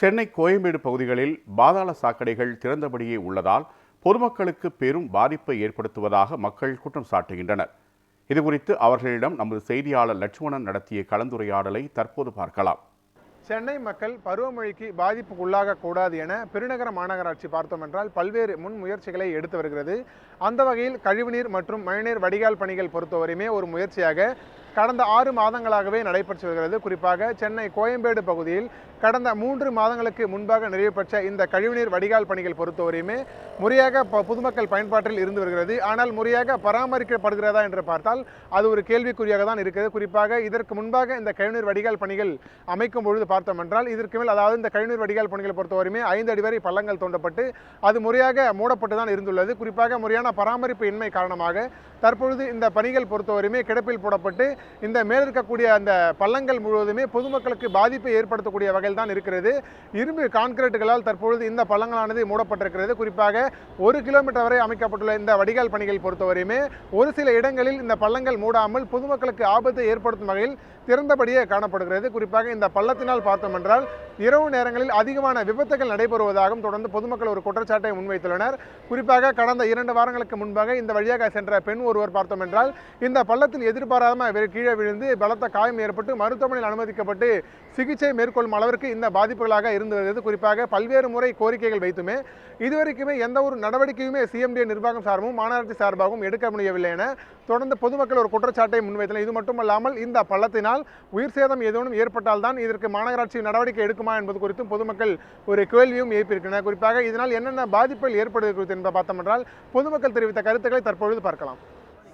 சென்னை கோயம்பேடு பகுதிகளில் பாதாள சாக்கடைகள் திறந்தபடியே உள்ளதால் பொதுமக்களுக்கு பெரும் பாதிப்பை ஏற்படுத்துவதாக மக்கள் குற்றம் சாட்டுகின்றனர். இதுகுறித்து அவர்களிடம் நமது செய்தியாளர் லட்சுமணன் நடத்திய கலந்துரையாடலை தற்போது பார்க்கலாம். சென்னை மக்கள் பருவமழைக்கு பாதிப்புக்குள்ளாக கூடாது என பெருநகர மாநகராட்சி பார்த்தோம் என்றால் பல்வேறு முன் முயற்சிகளை எடுத்து வருகிறது. அந்த வகையில் கழிவுநீர் மற்றும் மழைநீர் வடிகால் பணிகள் பொறுத்தவரையுமே ஒரு முயற்சியாக கடந்த ஆறு மாதங்களாகவே நடைபெற்று வருகிறது. குறிப்பாக சென்னை கோயம்பேடு பகுதியில் கடந்த மூன்று மாதங்களுக்கு முன்பாக நிறைவு பெற்ற இந்த கழிவுநீர் வடிகால் பணிகள் பொறுத்தவரையுமே முறையாக ப- பொதுமக்கள் பயன்பாட்டில் இருந்து வருகிறது. ஆனால் முறையாக பராமரிக்கப்படுகிறதா என்று பார்த்தால் அது ஒரு கேள்விக்குறியாக தான் இருக்கிறது. குறிப்பாக இதற்கு முன்பாக இந்த கழிவுநீர் வடிகால் பணிகள் அமைக்கும் பொழுது பார்த்தோம் என்றால் இதற்கு மேல் அதாவது இந்த கழிவுநீர் வடிகால் பணிகளை பொறுத்தவரையுமே ஐந்து அடி வரை பள்ளங்கள் தோண்டப்பட்டு அது முறையாக மூடப்பட்டு தான் இருந்துள்ளது. குறிப்பாக முறையான பராமரிப்பு இன்மை காரணமாக தற்பொழுது இந்த பணிகள் பொறுத்தவரையுமே கிடப்பில் போடப்பட்டு இந்த மேல் இருக்கக்கூடிய அந்த பள்ளங்கள் முழுவதுமே பொதுமக்களுக்கு பாதிப்பை ஏற்படுத்தக்கூடிய வகையில் தான் இருக்கிறது. இரும்பு கான்கிரீட்டுகளால் தற்பொழுது இந்த பள்ளங்களானது மூடப்பட்டிருக்கிறது. குறிப்பாக ஒரு கிலோமீட்டர் வரை அமைக்கப்பட்டுள்ள இந்த வடிகால் பணிகள் பொறுத்தவரையுமே ஒரு சில இடங்களில் இந்த பள்ளங்கள் மூடாமல் பொதுமக்களுக்கு ஆபத்தை ஏற்படுத்தும் வகையில் திறந்தபடியே காணப்படுகிறது. குறிப்பாக இந்த பள்ளத்தினால் பார்த்தோம் என்றால் இரவு நேரங்களில் அதிகமான விபத்துகள் நடைபெறுவதாகவும் தொடர்ந்து பொதுமக்கள் ஒரு குற்றச்சாட்டை முன்வைத்துள்ளனர். குறிப்பாக கடந்த இரண்டு வாரங்களுக்கு முன்பாக இந்த வழியாக சென்ற பெண் ஒருவர் பார்த்தோம் என்றால் இந்த பள்ளத்தில் எதிர்பாராமல் கீழே விழுந்து பலத்த காயம் ஏற்பட்டு மருத்துவமனையில் அனுமதிக்கப்பட்டு சிகிச்சை மேற்கொள்ளும் அளவிற்கு இந்த பாதிப்புகளாக இருந்து வருகிறது குறிப்பாக பல்வேறு முறை கோரிக்கைகள் வைத்துமே இதுவரைக்குமே எந்த ஒரு நடவடிக்கையுமே சிஎம்டி நிர்வாகம் சார்பும் மாநகராட்சி சார்பாகவும் எடுக்க முடியவில்லை என தொடர்ந்து பொதுமக்கள் ஒரு குற்றச்சாட்டை முன்வைத்தனர். இது மட்டுமல்லாமல் இந்த பள்ளத்தினால் உயிர் சேதம் ஏதேனும் ஏற்பட்டால் தான் இதற்கு மாநகராட்சி நடவடிக்கை எடுக்குமா என்பது குறித்தும் பொதுமக்கள் ஒரு கேள்வியும் எழுப்பியிருக்கின்றனர். குறிப்பாக இதனால் என்னென்ன பாதிப்புகள் ஏற்படுகிறது குறித்து என்பதை பார்த்தோம் என்றால் பொதுமக்கள் தெரிவித்த கருத்துக்களை தற்பொழுது பார்க்கலாம்.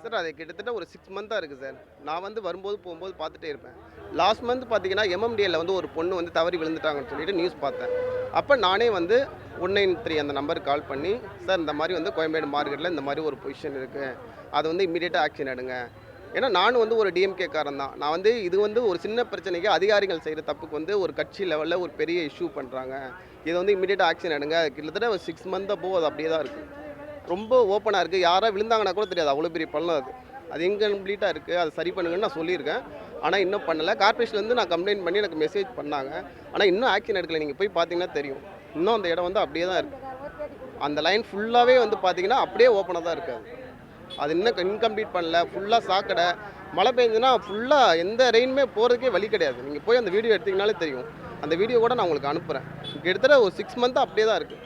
சார் அது கிட்டத்தட்ட ஒரு சிக்ஸ் மந்த்தாக இருக்குது சார் நான் வந்து வரும்போது போகும்போது பார்த்துட்டே இருப்பேன். லாஸ்ட் மந்த் பார்த்தீங்கன்னா எம்எம்டிஎல்ல வந்து ஒரு பொண்ணு வந்து தவறி விழுந்துட்டாங்கன்னு சொல்லிட்டு நியூஸ் பார்த்தேன். அப்போ நானே வந்து ஒன் நைன் த்ரீ அந்த நம்பருக்கு கால் பண்ணி சார் இந்த மாதிரி வந்து கோயம்பேடு மார்க்கெட்டில் இந்த மாதிரி ஒரு பொசிஷன் இருக்குது அது வந்து இமீடியட்டாக ஆக்ஷன் எடுங்க. ஏன்னா நானும் வந்து ஒரு டிஎம்கே காரன் தான். நான் வந்து இது வந்து ஒரு சின்ன பிரச்சனைக்கு அதிகாரிகள் செய்கிற தப்புக்கு வந்து ஒரு கட்சி லெவலில் ஒரு பெரிய இஷ்யூ பண்ணுறாங்க இதை வந்து இமீடியட்டாக ஆக்ஷன் எடுங்க. கிட்டத்தட்ட ஒரு சிக்ஸ் மந்த் போ அது அப்படியே தான் இருக்குது ரொம்ப ஓப்பனாக இருக்குது யாராவது விழுந்தாங்கன்னா கூட தெரியாது. அவ்வளோ பெரிய பள்ளம் அது. அது இன்கம்ப்ளீட்டாக இருக்குது அதை சரி பண்ணுங்கன்னு நான் சொல்லியிருக்கேன். ஆனால் இன்னும் பண்ணலை. கார்பரேஷன்லேருந்து நான் கம்ப்ளைண்ட் பண்ணி எனக்கு மெசேஜ் பண்ணாங்க. ஆனால் இன்னும் ஆக்ஷன் எடுக்கல. நீங்கள் போய் பார்த்தீங்கன்னா தெரியும். இன்னும் அந்த இடம் வந்து அப்படியே தான் இருக்குது அந்த லைன் ஃபுல்லாகவே வந்து பார்த்தீங்கன்னா அப்படியே ஓப்பனாக தான் இருக்குது அது. இன்னும் இன்கம்ப்ளீட் பண்ணல. ஃபுல்லாக சாக்கடை. மழை பெஞ்சுன்னா ஃபுல்லாக எந்த ரெயினுமே போகிறதுக்கே வழி கிடையாது. நீங்கள் போய் அந்த வீடியோ எடுத்தீங்கனாலே தெரியும். அந்த வீடியோ கூட நான் உங்களுக்கு அனுப்புகிறேன் கிட்டத்தட்ட ஒரு சிக்ஸ் மந்த் அப்படியே தான் இருக்குது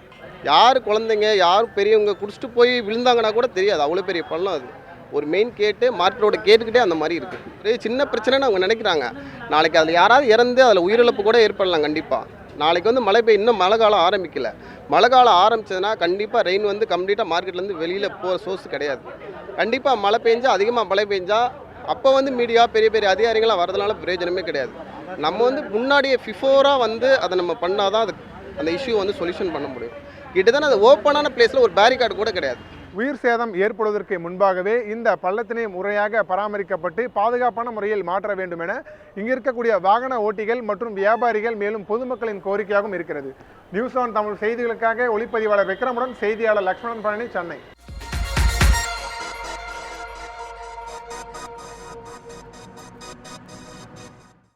யார் குழந்தைங்க யார் பெரியவங்க குடிச்சிட்டு போய் விழுந்தாங்கன்னா கூட தெரியாது. அவ்வளோ பெரிய பள்ளம் அது. ஒரு மெயின் கேட்டு மார்க்கெட் ரோடு கேட்டுக்கிட்டே அந்த மாதிரி இருக்குது சின்ன பிரச்சனைன்னு அவங்க நினைக்கிறாங்க. நாளைக்கு அதில் யாராவது இறந்து அதில் உயிரிழப்பு கூட ஏற்படலாம் கண்டிப்பாக நாளைக்கு வந்து மழை பெய்ய இன்னும் மழை காலம் ஆரம்பிக்கல. மழை காலம் ஆரம்பிச்சதுன்னா கண்டிப்பாக ரெயின் வந்து கம்ப்ளீட்டாக மார்க்கெட்லேருந்து வெளியில் போகிற சோர்ஸ் கிடையாது. கண்டிப்பாக மழை பெஞ்சால் அதிகமாக மழை பெஞ்சால் அப்போ வந்து மீடியா பெரிய பெரிய அதிகாரிகளாக வரதுனால பிரயோஜனமே கிடையாது. நம்ம வந்து முன்னாடியே பிஃபோராக வந்து அதை நம்ம பண்ணால் தான் அது அந்த இஷ்யூ வந்து சொல்யூஷன் பண்ண முடியும். கிட்டத்தட்ட அது ஓப்பனான பிளேஸில் ஒரு பேரிகார்டு கூட கிடையாது. உயிர் சேதம் ஏற்படுவதற்கு முன்பாகவே இந்த பள்ளத்தினை முறையாக பராமரிக்கப்பட்டு பாதுகாப்பான முறையில் மாற்ற வேண்டும் என இங்கு இருக்கக்கூடிய வாகன ஓட்டிகள் மற்றும் வியாபாரிகள் மேலும் பொதுமக்களின் கோரிக்கையாகவும் இருக்கிறது. நியூஸ் ஆன் தமிழ் செய்திகளுக்காக ஒளிப்பதிவாளர் விக்ரமுடன் செய்தியாளர் லக்ஷ்மணன் பழனி சென்னை.